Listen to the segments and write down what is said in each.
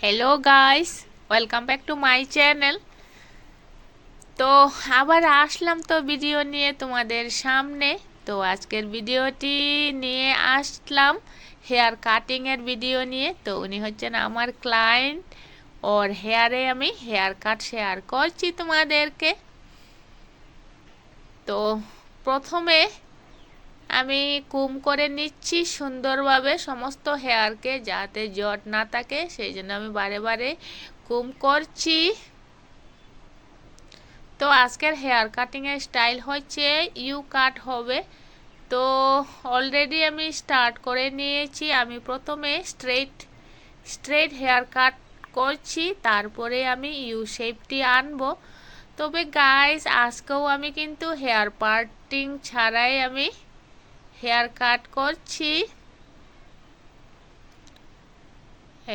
Hello guys welcome back to my channel তো আবার আসলাম তো ভিডিও নিয়ে তোমাদের সামনে। তো আজকের ভিডিওটি নিয়ে আসলাম হেয়ার কাটিংয়ের ভিডিও নিয়ে। তো উনি হচ্ছেন আমার ক্লায়েন্ট ওর হেয়ারে আমি হেয়ার কাট শেয়ার করছি তোমাদেরকে। তো প্রথমে আমি কুম করে নিচ্ছি সুন্দরভাবে সমস্ত হেয়ারকে, যাতে জট না থাকে, সেই জন্য আমি বারে বারে কুম করছি। তো আজকের হেয়ার কাটিংয়ের স্টাইল হচ্ছে ইউ কাট হবে। তো অলরেডি আমি স্টার্ট করে নিয়েছি, আমি প্রথমে স্ট্রেট স্ট্রেট হেয়ার কাট করছি, তারপরে আমি ইউ শেপটি আনব। তবে গাইস আজকেও আমি কিন্তু হেয়ার পার্টিং ছাড়াই আমি হেয়ার কাট করছি।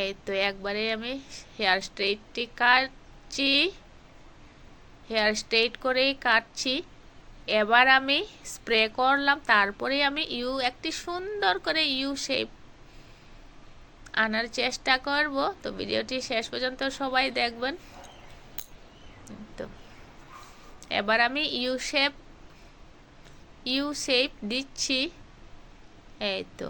এই তো একবারে আমি হেয়ার স্ট্রেটটি কাটছি। হেয়ার স্ট্রেট করেই কাটছি। এবার আমি স্প্রে করলাম, তারপরে আমি ইউ, একটি সুন্দর করে ইউ শেপ আনার চেষ্টা করব। তো ভিডিওটি শেষ পর্যন্ত সবাই দেখবেন। তো এবার আমি ইউ শেপ ইউ শেপ দিচ্ছি। এই তো।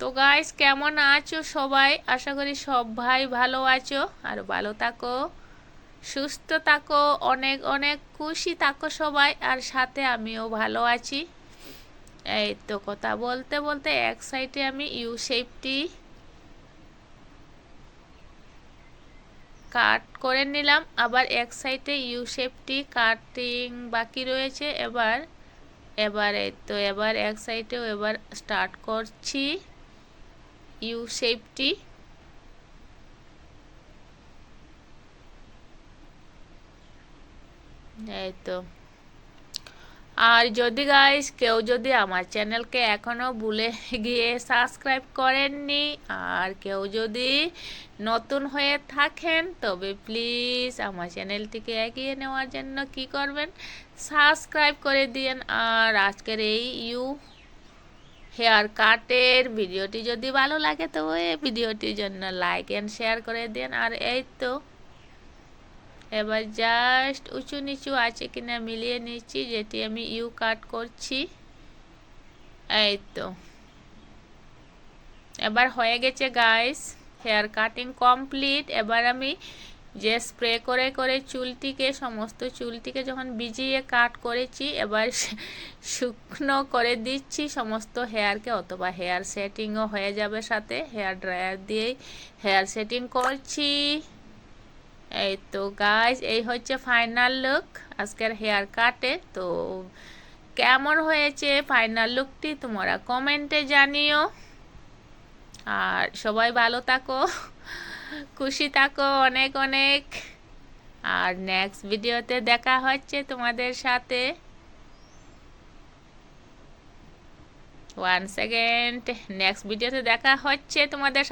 তো গাইস কেমন আছো সবাই? আশা করি সব ভাই ভালো আছো আর ভালো থাকো, সুস্থ থাকো, অনেক অনেক খুশি থাকো সবাই আর সাথে আমিও ভালো আছি। এই তো, কথা বলতে বলতে এক সাইডে আমি ইউ শেপটি কাট করে নিলাম। আবার এক সাইডে ইউ শেপটি কাটিং বাকি রয়েছে। এবার এবার তো, এবার এক সাইডেও এবার স্টার্ট করছি ইউ শেপটি এই তো। আর যদি গাইস কেউ যদি আমার চ্যানেলকে এখনও ভুলে গিয়ে সাবস্ক্রাইব করেননি, আর কেউ যদি নতুন হয়ে থাকেন, তবে প্লিজ আমার চ্যানেলটিকে এগিয়ে নেওয়ার জন্য কি করবেন? সাবস্ক্রাইব করে দিন আর আজকের এই ইউ হেয়ার কাটের ভিডিওটি যদি ভালো লাগে তো ওই ভিডিওটির জন্য লাইক অ্যান্ড শেয়ার করে দিন আর এই তো এবার জাস্ট উঁচু নিচু আছে কিনা মিলিয়ে নিচ্ছি, যেটি আমি ইউ কাট করছি। এই তো। এবার হয়ে গেছে গাইস হেয়ার কাটিং কমপ্লিট এবার আমি যে স্প্রে করে করে চুলটিকে, সমস্ত চুলটিকে যখন ভিজিয়ে কাট করেছি, এবার শুকনো করে দিচ্ছি সমস্ত হেয়ারকে অথবা হেয়ার সেটিংও হয়ে যাবে সাথে। হেয়ার ড্রায়ার দিয়েই হেয়ার সেটিং করছি। এই তো গাইজ এই হচ্ছে ফাইনাল লুক আজকের হেয়ার কাটে তো কেমন হয়েছে ফাইনাল লুকটি তোমরা কমেন্টে জানিও। আর সবাই ভালো থাকো, খুশি থাকো অনেক অনেক। আর নেক্সট ভিডিওতে দেখা হচ্ছে তোমাদের সাথে। ওয়ান সেকেন্ড নেক্সট ভিডিওতে দেখা হচ্ছে তোমাদের সাথে।